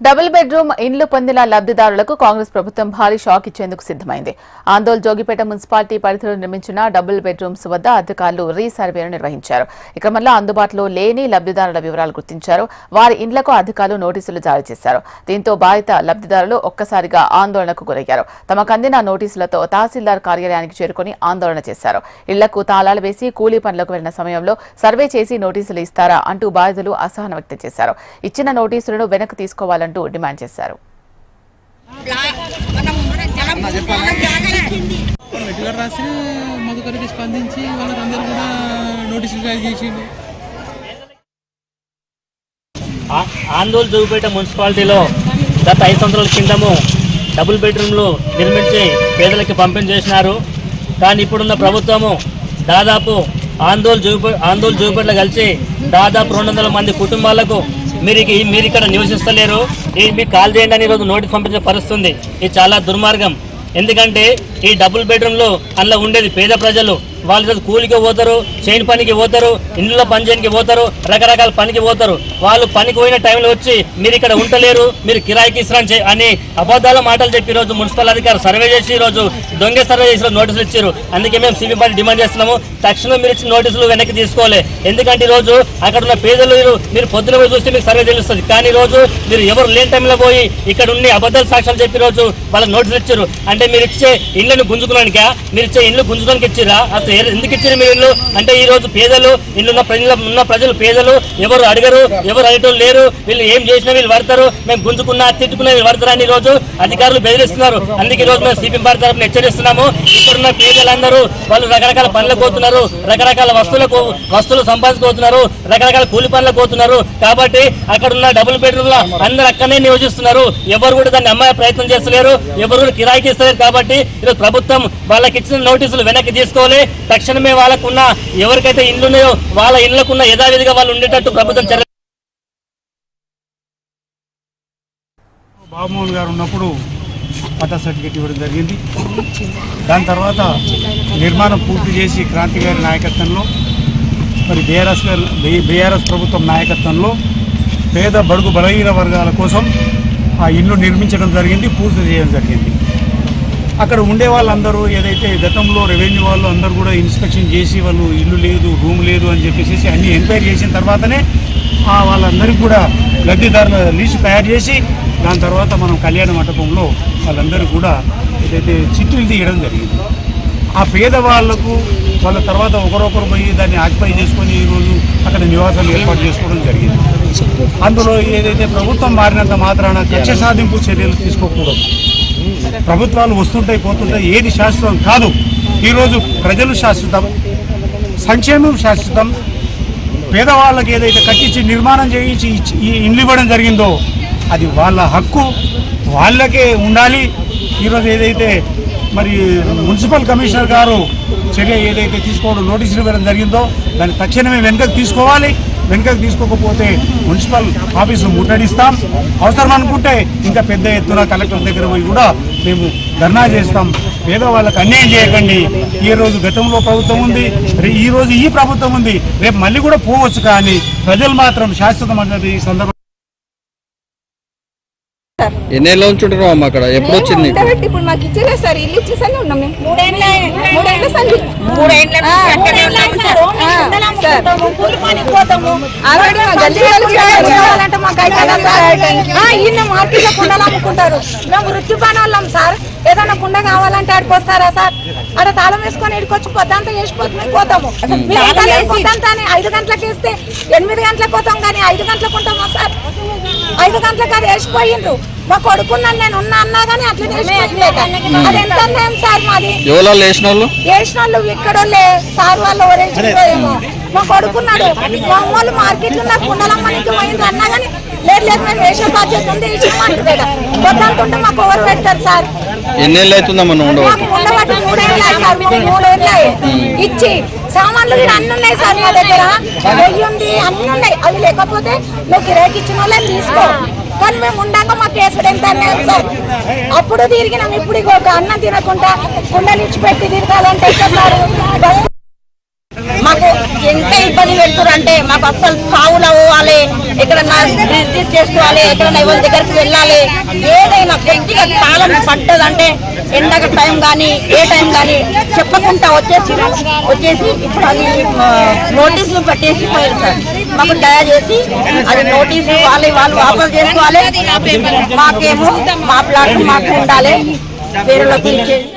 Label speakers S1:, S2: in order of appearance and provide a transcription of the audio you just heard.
S1: Double bedroom ఇండ్లు పొందిన లబ్ధిదారులకు కాంగ్రెస్ ప్రభుత్వం భారీ షాక్ ఇచ్చేందుకు సిద్దమైంది ఆందోళ్ జోగిపేట మున్సిపాలిటీ పరిధిలో నిర్మించిన డబుల్ బెడ్రూమ్స్ వద్ద అధికారులు రీసర్వేను నిర్వహించారు. ఈ క్రమంలో అందుబాటులో లేని లబ్ధిదారుల వివరాలు గుర్తించారు. వారి ఇండ్లకు అధికారులు నోటీసులు జారీ చేశారు. దీంతో బాధిత లబ్ధిదారులు ఒక్కసారిగా ఆందోళనకు గురయ్యారు. తమకు అందిన నోటీసులతో తహసీల్దార్ కార్యాలయానికి చేరుకుని ఆందోళన చేశారు. ఇళ్ళకు తాళాలు వేసి కూలీ పనులకు వెళ్ళిన సమయంలో సర్వే చేసి నోటీసులు ఇస్తారా అంటూ బాధితులు అసహనం వ్యక్తం చేశారు. ఇచ్చిన నోటీసులను వెనక్కి తీసుకోవాలంటూ డిమాండ్ చేశారు.
S2: రెగ్యులర్ రాసిన మధుకరికి స్పందించి వాళ్ళందరూ కూడా నోటీసులు జారీ చేసిండు.
S3: ఆ- ఆందోళన జోగిపేట మున్సిపాలిటీలో గత ఐదు సంవత్సరాల కిందము డబుల్ బెడ్రూమ్లు నిర్మించి పేదలకి పంపిణీ చేసినారు. కానీ ఇప్పుడున్న ప్రభుత్వము దాదాపు ఆందోళన జోగిపే ఆందోళన జోగిపేటలో కలిసి దాదాపు రెండు వందల మంది కుటుంబాలకు మీరు మీరు ఇక్కడ నివసిస్తలేరు. ఈ మీకు కాల్ చేయండి అని ఈరోజు నోటీస్ పంపించిన పరిస్థితుంది. ఇది చాలా దుర్మార్గం. ఎందుకంటే ఈ డబుల్ బెడ్రూమ్లో అందులో ఉండేది పేద ప్రజలు. వాళ్ళు కూలికి పోతారు చైన్ పనికి పోతారు ఇంట్లో పని చేయడానికి పోతారు రకరకాల పనికి పోతారు. వాళ్ళు పనికి పోయిన టైంలో వచ్చి మీరు ఇక్కడ ఉండలేరు మీరు కిరాయికి ఇస్తారని అని అబద్ధాల మాటలు చెప్పి రోజు మున్సిపల్ అధికారులు సర్వే చేసి ఈరోజు రోజు దొంగ సర్వే చేసి నోటీసులు ఇచ్చారు. అందుకే మేము సిబి పార్టీ డిమాండ్ చేస్తున్నాము. తక్షణం మీరు ఇచ్చిన నోటీసులు వెనక్కి తీసుకోవాలి. ఎందుకంటే ఈరోజు రోజు అక్కడ ఉన్న పేదలు మీరు- మీరు పొద్దున పోయి చూస్తే మీకు సర్వే తెలుస్తుంది. కానీ రోజు మీరు ఎవరు లేని టైంలో పోయి ఇక్కడ ఉండి అబద్ధాల సాక్ష్యాలు చెప్పి రోజు వాళ్ళకి నోటీసులు ఇచ్చారు. అంటే మీరు ఇచ్చే ఇళ్ళను గుంజుకోవడానికా మీరు ఇచ్చే ఇళ్ళు గుంజుకోవడానికి ఇచ్చిరా? అసలు ఎందుకు ఇచ్చారు మీరు ఇల్లు? అంటే ఈ రోజు పేదలు ఇల్లున్న ప్రజలు ఉన్న ప్రజలు పేదలు ఎవరు అడగరు ఎవరు అడగటం లేరు వీళ్ళు ఏం చేసినా వీళ్ళు పడతారు మేము గుంజుకున్నా తిట్టుకున్నా వీళ్ళు పడతారని ఈ రోజు అధికారులు బెదిరిస్తున్నారు. అందుకే ఈ రోజు మేము సిపిఎం పార్టీ తరఫున హెచ్చరిస్తున్నాము. ఇక్కడున్న పేదలందరూ వాళ్ళు రకరకాల పనులకు పోతున్నారు రకరకాల వస్తువులకు వస్తువులు సంపాదించుకోతున్నారు రకరకాల కూలి పనులకు పోతున్నారు. కాబట్టి అక్కడ ఉన్న డబుల్ బెడ్రూమ్ అందరు అక్కడనే నియోజిస్తున్నారు ఎవరు కూడా దాన్ని అమ్మాయి ప్రయత్నం చేస్తలేరు ఎవరు కూడా కిరాయికి ఇస్తలేరు. కాబట్టి ఈరోజు ప్రభుత్వం వాళ్ళకి ఇచ్చిన నోటీసులు వెనక్కి తీసుకోవాలి. తక్షణమే వాళ్ళకున్న ఎవరికైతే ఇల్లు ఉన్నాయో వాళ్ళ ఇళ్ళకున్న యథావిధిగా వాళ్ళు ఉండేటట్టు ప్రభుత్వం చర్య
S4: బాబుమోహన్ గారు ఉన్నప్పుడు పట్టా సర్టిఫికేట్ ఇవ్వడం జరిగింది. దాని తర్వాత నిర్మాణం పూర్తి చేసి క్రాంతి గారి నాయకత్వంలో మరి బీఆర్ఎస్ గారు బీఆర్ఎస్ ప్రభుత్వం నాయకత్వంలో పేద బడుగు బలహీన వర్గాల కోసం ఆ ఇల్లు నిర్మించడం జరిగింది పూర్తి చేయడం జరిగింది. అక్కడ ఉండే వాళ్ళందరూ ఏదైతే గతంలో రెవెన్యూ వాళ్ళు అందరూ కూడా ఇన్స్పెక్షన్ చేసి వాళ్ళు ఇల్లు లేదు రూమ్ లేదు అని చెప్పేసి అన్ని ఎంక్వైరీ చేసిన తర్వాతనే ఆ వాళ్ళందరికీ కూడా లబ్ధిదారుల లిస్టు తయారు చేసి దాని తర్వాత మనం కళ్యాణ మండపంలో వాళ్ళందరూ కూడా ఏదైతే చిట్టులు తీయడం జరిగింది. ఆ పేదవాళ్ళకు వాళ్ళ తర్వాత ఒకరొకరు పోయి దాన్ని ఆక్యుపై చేసుకొని ఈరోజు అక్కడ నివాసాలు ఏర్పాటు చేసుకోవడం జరిగింది. అందులో ఏదైతే ప్రభుత్వం మారినంత మాత్రాన కక్ష సాధింపు చర్యలు తీసుకోకూడదు. ప్రభుత్వాలు వస్తుంటాయి పోతుంటాయి ఏది శాశ్వతం కాదు. ఈరోజు ప్రజలు శాశ్వతం సంక్షేమం శాశ్వతం. పేదవాళ్ళకి ఏదైతే కట్టించి నిర్మాణం చేయించి ఈ ఇండ్లు ఇవ్వడం జరిగిందో అది వాళ్ళ హక్కు వాళ్ళకే ఉండాలి. ఈరోజు ఏదైతే మరి మున్సిపల్ కమిషనర్ గారు చర్య ఏదైతే తీసుకోవడం నోటీసులు ఇవ్వడం జరిగిందో దాన్ని తక్షణమే వెనుకకు తీసుకోవాలి. వెనుకకు తీసుకోకపోతే మున్సిపల్ ఆఫీసు ముట్టడిస్తాం. అవసరం అనుకుంటే ఇంకా పెద్ద ఎత్తున కలెక్టర్ దగ్గర పోయి కూడా మేము ధర్నా చేస్తాం. పేదవాళ్ళకు అన్యాయం చేయకండి. ఈ రోజు గతంలో ప్రభుత్వం ఉంది రే- ఈ రోజు ఈ ప్రభుత్వం ఉంది. రేపు మళ్ళీ కూడా పోవచ్చు కానీ ప్రజలు మాత్రం శాశ్వతం అన్నది ఈ సందర్భం
S5: ఎన్నేళ్ళ నుంచి ఉంటున్నావు అమ్మ అక్కడ? ఎప్పుడు వచ్చింది
S6: ఉండబెట్టి ఇప్పుడు మాకు ఇచ్చేదే సార్. ఇల్లు ఇచ్చేసరి ఉన్నాం మేము. మూడేళ్ళ మూడేళ్ళ
S7: సార్.
S6: సార్.
S7: పనికి పోతాము.
S6: ఆల్రెడీ మా గల్లీ వాళ్ళు కావాలంటే మాకు అయిపోయిందా సార్? ఆ, ఈయన మార్కెట్లో కుండలు అమ్ముకుంటారు. మేము వృత్తి పని వాళ్ళం సార్. ఏదైనా కుండ కావాలంటే ఆడికి వస్తారా సార్? ఆడ తాళం వేసుకొని ఇక్కడికి వచ్చి పొద్దంతా చేసిపోతుంది పోతాము. మేము ఇంకా లేదు, పొద్దంతా అని ఐదు గంటలకు వేస్తే ఎనిమిది గంటలకు పోతాం కానీ ఐదు గంటలకు ఉంటామా సార్? ఐదు గంటలకు అది వేసిపోయిండ్రు. మా కొడుకున్నాను నేను ఉన్నా అన్నా కానీ అట్లా అది ఎంత అన్యాయం సార్ మాది?
S5: ఎవరు వేసిన వాళ్ళు
S6: వేసిన వాళ్ళు ఇక్కడ సార్ వాళ్ళు ఎవరేసిందో ఏమో మా కొడుకున్నాడు. మా అమ్మోళ్ళు మార్కెట్లో కుండలమ్మనికి పోయింది అన్నా కానీ లేదు లేదు మేము వేసే బాధ్యత ఉంది వద్దంటుంటే మాకు ఎవరు పెడతారు సార్?
S5: ఎన్నేళ్ళు అవుతుందమ్మా
S6: మాకు ఉండబట్టి మూడేళ్ళ సార్ మూడేళ్ళ ఇచ్చి సామాన్లు కూడా అన్ని ఉన్నాయి సార్ మా దగ్గర. వెయ్యి ఉంది అన్ని ఉన్నాయి. అవి లేకపోతే నువ్వు కిరాయికి ఇచ్చిన వాళ్ళని తీసుకో. కానీ మేము ఉండక మాకు కేసులు ఎంత అన్నాం సార్? అప్పుడు తిరిగినాం ఇప్పుడు ఇగో ఒక అన్నం తినకుండా కుండలు పెట్టి తిరగాలంటే సార్?
S7: మాకు ఎంత ఇబ్బంది పెడుతున్నారు అంటే మాకు అస్సలు సావులు అవ్వాలి ఎక్కడన్నా బిజినెస్ చేసుకోవాలి ఎక్కడన్నా ఎవరి దగ్గరికి వెళ్ళాలి. ఏదైనా గట్టిగా కాలం పడ్డదంటే ఎండక టైం కానీ ఏ టైం కానీ చెప్పకుండా వచ్చేసి వచ్చేసి ఇప్పుడు అది నోటీసులు పెట్టేసి పోయారు సార్. మాకు దయచేసి అది నోటీసు వాళ్ళు వాళ్ళు వాపస్ చేసుకోవాలి. మాకేమో మా ప్లాట్ మాకు ఉండాలి. వేరే ఇచ్చేది